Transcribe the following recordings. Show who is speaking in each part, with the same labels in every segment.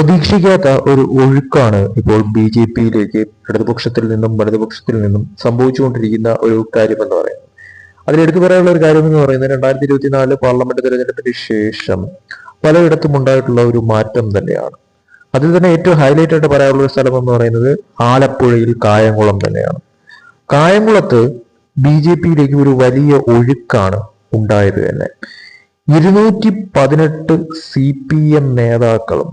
Speaker 1: പ്രതീക്ഷിക്കാത്ത ഒരു ഒഴുക്കാണ് ഇപ്പോൾ ബി ജെ പിയിലേക്ക് ഇടതുപക്ഷത്തിൽ നിന്നും വലതുപക്ഷത്തിൽ നിന്നും സംഭവിച്ചുകൊണ്ടിരിക്കുന്ന ഒരു കാര്യം എന്ന് പറയുന്നത്. അതിലെടുത്തു പറയാനുള്ള ഒരു കാര്യം എന്ന് പറയുന്നത് രണ്ടായിരത്തി ഇരുപത്തിനാല് പാർലമെന്റ് തെരഞ്ഞെടുപ്പിന് ശേഷം പലയിടത്തും ഉണ്ടായിട്ടുള്ള ഒരു മാറ്റം തന്നെയാണ്. അതിൽ തന്നെ ഏറ്റവും ഹൈലൈറ്റ് ആയിട്ട് പറയാനുള്ള ഒരു സ്ഥലം എന്ന് പറയുന്നത് ആലപ്പുഴയിൽ കായംകുളം തന്നെയാണ്. കായംകുളത്ത് ബി ജെ പിയിലേക്ക് ഒരു വലിയ ഒഴുക്കാണ് ഉണ്ടായത് തന്നെ. ഇരുന്നൂറ്റി പതിനെട്ട് സി പി എം നേതാക്കളും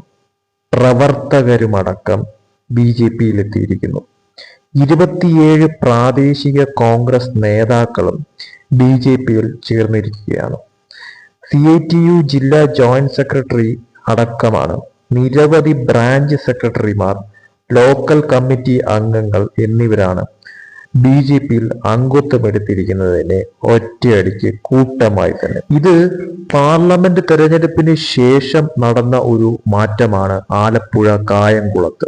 Speaker 1: പ്രവർത്തകരുമടക്കം ബി ജെ പിയിലെത്തിയിരിക്കുന്നു. ഇരുപത്തിയേഴ് പ്രാദേശിക കോൺഗ്രസ് നേതാക്കളും ബി ജെ പിയിൽ ചേർന്നിരിക്കുകയാണ്. സി ഐ ടി യു ജില്ലാ ജോയിന്റ് സെക്രട്ടറി അടക്കമാണ് നിരവധി ബ്രാഞ്ച് സെക്രട്ടറിമാർ ലോക്കൽ കമ്മിറ്റി അംഗങ്ങൾ എന്നിവരാണ് ബി ജെ പിയിൽ അംഗത്വം തന്നെ ഒറ്റയടിക്ക് കൂട്ടമായി തന്നെ. ഇത് പാർലമെന്റ് തെരഞ്ഞെടുപ്പിന് ശേഷം നടന്ന ഒരു മാറ്റമാണ് ആലപ്പുഴ കായംകുളത്ത്.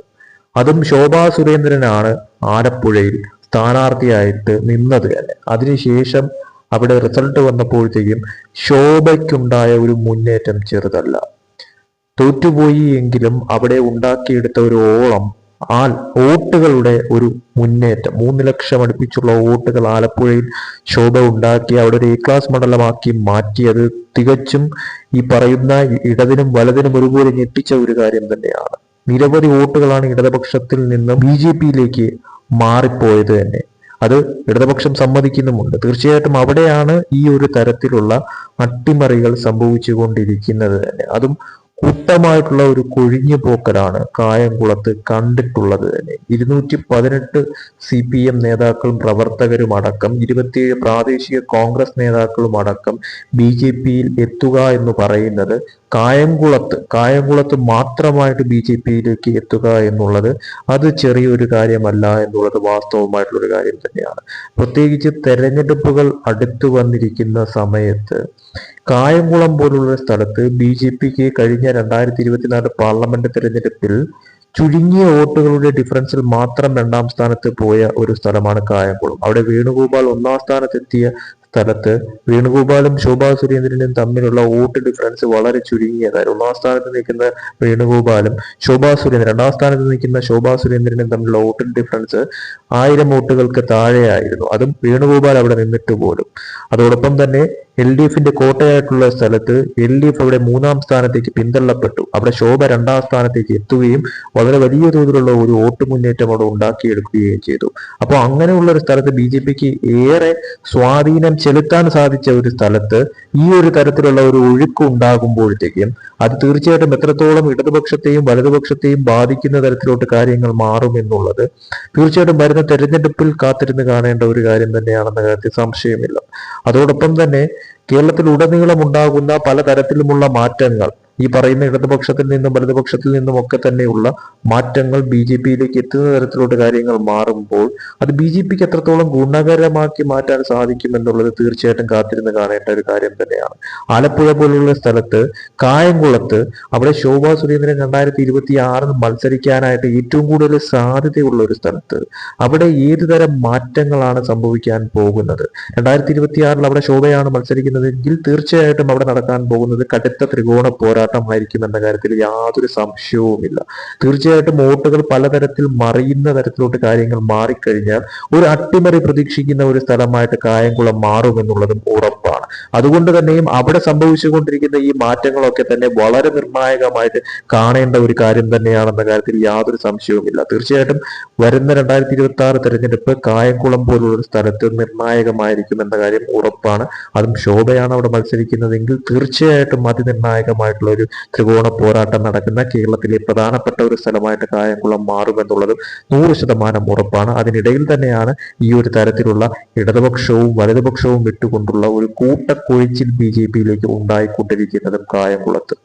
Speaker 1: അതും ശോഭാ സുരേന്ദ്രനാണ് ആലപ്പുഴയിൽ സ്ഥാനാർത്ഥിയായിട്ട് നിന്നത് തന്നെ. അതിനുശേഷം അവിടെ റിസൾട്ട് വന്നപ്പോഴത്തേക്കും ശോഭയ്ക്കുണ്ടായ ഒരു മുന്നേറ്റം ചെറുതല്ല. തോറ്റുപോയി എങ്കിലും അവിടെ ഉണ്ടാക്കിയെടുത്ത ഒരു ഓളം ആ വോട്ടുകളുടെ ഒരു മുന്നേറ്റം. മൂന്ന് ലക്ഷം അടുപ്പിച്ചുള്ള വോട്ടുകൾ ആലപ്പുഴയിൽ ശോഭ ഉണ്ടാക്കി അവിടെ ഒരു എ ക്ലാസ് മണ്ഡലമാക്കി മാറ്റിയത് തികച്ചും ഈ പറയുന്ന ഇടതിനും വലതിനും ഒരുപോലെ ഞെട്ടിച്ച ഒരു കാര്യം തന്നെയാണ്. നിരവധി വോട്ടുകളാണ് ഇടതുപക്ഷത്തിൽ നിന്ന് ബി ജെ പിയിലേക്ക് മാറിപ്പോയത് തന്നെ. അത് ഇടതുപക്ഷം സമ്മതിക്കുന്നുമുണ്ട്. തീർച്ചയായിട്ടും അവിടെയാണ് ഈ ഒരു തരത്തിലുള്ള അട്ടിമറികൾ സംഭവിച്ചുകൊണ്ടിരിക്കുന്നത് തന്നെ. അതും കൂട്ടമായിട്ടുള്ള ഒരു കൊഴിഞ്ഞു പോക്കലാണ് കായംകുളത്ത് കണ്ടിട്ടുള്ളത് തന്നെ. ഇരുന്നൂറ്റി പതിനെട്ട് സി പി എം നേതാക്കളും പ്രവർത്തകരും അടക്കം ഇരുപത്തിയേഴ് പ്രാദേശിക കോൺഗ്രസ് നേതാക്കളും അടക്കം ബി ജെ പിയിൽ എത്തുക എന്ന് പറയുന്നത് കായംകുളത്ത് കായംകുളത്ത് മാത്രമായിട്ട് ബി ജെ പിയിലേക്ക് എത്തുക എന്നുള്ളത് അത് ചെറിയൊരു കാര്യമല്ല എന്നുള്ളത് വാസ്തവമായിട്ടുള്ളൊരു കാര്യം തന്നെയാണ്. പ്രത്യേകിച്ച് തെരഞ്ഞെടുപ്പുകൾ അടുത്തു വന്നിരിക്കുന്ന സമയത്ത് കായംകുളം പോലുള്ള സ്ഥലത്ത് ബി ജെ പിക്ക് കഴിഞ്ഞ രണ്ടായിരത്തി ഇരുപത്തിനാല് പാർലമെന്റ് തെരഞ്ഞെടുപ്പിൽ ചുരുങ്ങിയ വോട്ടുകളുടെ ഡിഫറൻസിൽ മാത്രം രണ്ടാം സ്ഥാനത്ത് പോയ ഒരു സ്ഥലമാണ് കായംകുളം. അവിടെ വേണുഗോപാൽ ഒന്നാം സ്ഥാനത്തെത്തിയ സ്ഥലത്ത് വേണുഗോപാലും ശോഭാ സുരേന്ദ്രനും തമ്മിലുള്ള വോട്ട് ഡിഫറൻസ് വളരെ ചുരുങ്ങിയതായിരുന്നു. ഒന്നാം സ്ഥാനത്ത് നിൽക്കുന്ന വേണുഗോപാലും ശോഭാ സുരേന്ദ്രൻ രണ്ടാം സ്ഥാനത്ത് നിൽക്കുന്ന ശോഭാ സുരേന്ദ്രനും തമ്മിലുള്ള വോട്ട് ഡിഫറൻസ് ആയിരം വോട്ടുകൾക്ക് താഴെയായിരുന്നു. അതും വേണുഗോപാൽ അവിടെ നിന്നിട്ട് പോലും. അതോടൊപ്പം തന്നെ എൽ ഡി എഫിന്റെ കോട്ടയായിട്ടുള്ള സ്ഥലത്ത് എൽ ഡി എഫ് അവിടെ മൂന്നാം സ്ഥാനത്തേക്ക് പിന്തള്ളപ്പെട്ടു. അവിടെ ശോഭ രണ്ടാം സ്ഥാനത്തേക്ക് എത്തുകയും വളരെ വലിയ തോതിലുള്ള ഒരു വോട്ട് മുന്നേറ്റം അവിടെ ഉണ്ടാക്കിയെടുക്കുകയും ചെയ്തു. അപ്പോൾ അങ്ങനെയുള്ള ഒരു സ്ഥലത്ത് ബി ജെ പിക്ക് ഏറെ സ്വാധീനം ചെലുത്താൻ സാധിച്ച ഒരു സ്ഥലത്ത് ഈ ഒരു തരത്തിലുള്ള ഒരു ഒഴുക്ക് ഉണ്ടാകുമ്പോഴത്തേക്കും അത് തീർച്ചയായിട്ടും എത്രത്തോളം ഇടതുപക്ഷത്തെയും വലതുപക്ഷത്തെയും ബാധിക്കുന്ന തരത്തിലോട്ട് കാര്യങ്ങൾ മാറും എന്നുള്ളത് തീർച്ചയായിട്ടും വരുന്ന തെരഞ്ഞെടുപ്പിൽ കാത്തിരുന്ന് കാണേണ്ട ഒരു കാര്യം തന്നെയാണെന്ന കാര്യത്തിൽ സംശയമില്ല. അതോടൊപ്പം തന്നെ കേരളത്തിൽ ഉണ്ടാകുന്ന പലതരത്തിലുമുള്ള മാറ്റങ്ങൾ. ഈ പറയുന്ന ഇടതുപക്ഷത്തിൽ നിന്നും വലതുപക്ഷത്തിൽ നിന്നും ഒക്കെ തന്നെയുള്ള മാറ്റങ്ങൾ ബി ജെ പിയിലേക്ക് എത്തുന്ന തരത്തിലുള്ള കാര്യങ്ങൾ മാറുമ്പോൾ അത് ബി ജെ പിക്ക് എത്രത്തോളം ഗുണകരമാക്കി മാറ്റാൻ സാധിക്കും എന്നുള്ളത് തീർച്ചയായിട്ടും കാത്തിരുന്ന് കാണേണ്ട ഒരു കാര്യം തന്നെയാണ്. ആലപ്പുഴ പോലുള്ള സ്ഥലത്ത് കായംകുളത്ത് അവിടെ ശോഭാ സുരേന്ദ്രൻ രണ്ടായിരത്തി ഇരുപത്തി ആറിൽ മത്സരിക്കാനായിട്ട് ഏറ്റവും കൂടുതൽ സാധ്യതയുള്ള ഒരു സ്ഥലത്ത് അവിടെ ഏത് തരം മാറ്റങ്ങളാണ് സംഭവിക്കാൻ പോകുന്നത്? രണ്ടായിരത്തി ഇരുപത്തി ആറിൽ അവിടെ ശോഭയാണ് മത്സരിക്കുന്നതെങ്കിൽ തീർച്ചയായിട്ടും അവിടെ നടക്കാൻ പോകുന്നത് കടുത്ത ത്രികോണ പോരാട്ടം പോരാട്ടമായിരിക്കും എന്ന കാര്യത്തിൽ യാതൊരു സംശയവുമില്ല. തീർച്ചയായിട്ടും വോട്ടുകൾ പലതരത്തിൽ മറിയുന്ന തരത്തിലോട്ട് കാര്യങ്ങൾ മാറിക്കഴിഞ്ഞാൽ ഒരു അട്ടിമറി പ്രതീക്ഷിക്കുന്ന ഒരു സ്ഥലമായിട്ട് കായംകുളം മാറുമെന്നുള്ളതും ഉറപ്പാണ്. അതുകൊണ്ട് തന്നെയും അവിടെ സംഭവിച്ചുകൊണ്ടിരിക്കുന്ന ഈ മാറ്റങ്ങളൊക്കെ തന്നെ വളരെ നിർണായകമായിട്ട് കാണേണ്ട ഒരു കാര്യം തന്നെയാണെന്ന കാര്യത്തിൽ യാതൊരു സംശയവുമില്ല. തീർച്ചയായിട്ടും വരുന്ന രണ്ടായിരത്തി ഇരുപത്തി ആറ് തെരഞ്ഞെടുപ്പ് കായംകുളം പോലുള്ള ഒരു സ്ഥലത്ത് നിർണായകമായിരിക്കും എന്ന കാര്യം ഉറപ്പാണ്. അതും ശോഭയാണ് അവിടെ മത്സരിക്കുന്നതെങ്കിൽ തീർച്ചയായിട്ടും അതിനിർണായകമായിട്ടുള്ള ഒരു ത്രികോണ പോരാട്ടം നടക്കുന്ന കേരളത്തിലെ പ്രധാനപ്പെട്ട ഒരു സ്ഥലമായിട്ട് കായംകുളം മാറുമെന്നുള്ളതും നൂറ് ശതമാനം ഉറപ്പാണ്. അതിനിടയിൽ തന്നെയാണ് ഈ ഒരു തരത്തിലുള്ള ഇടതുപക്ഷവും വലതുപക്ഷവും വിട്ടുകൊണ്ടുള്ള ഒരു കൂട്ടക്കൊഴിച്ചിൽ ബി ജെ പിയിലേക്ക് ഉണ്ടായിക്കൊണ്ടിരിക്കുന്നതും കായംകുളത്ത്.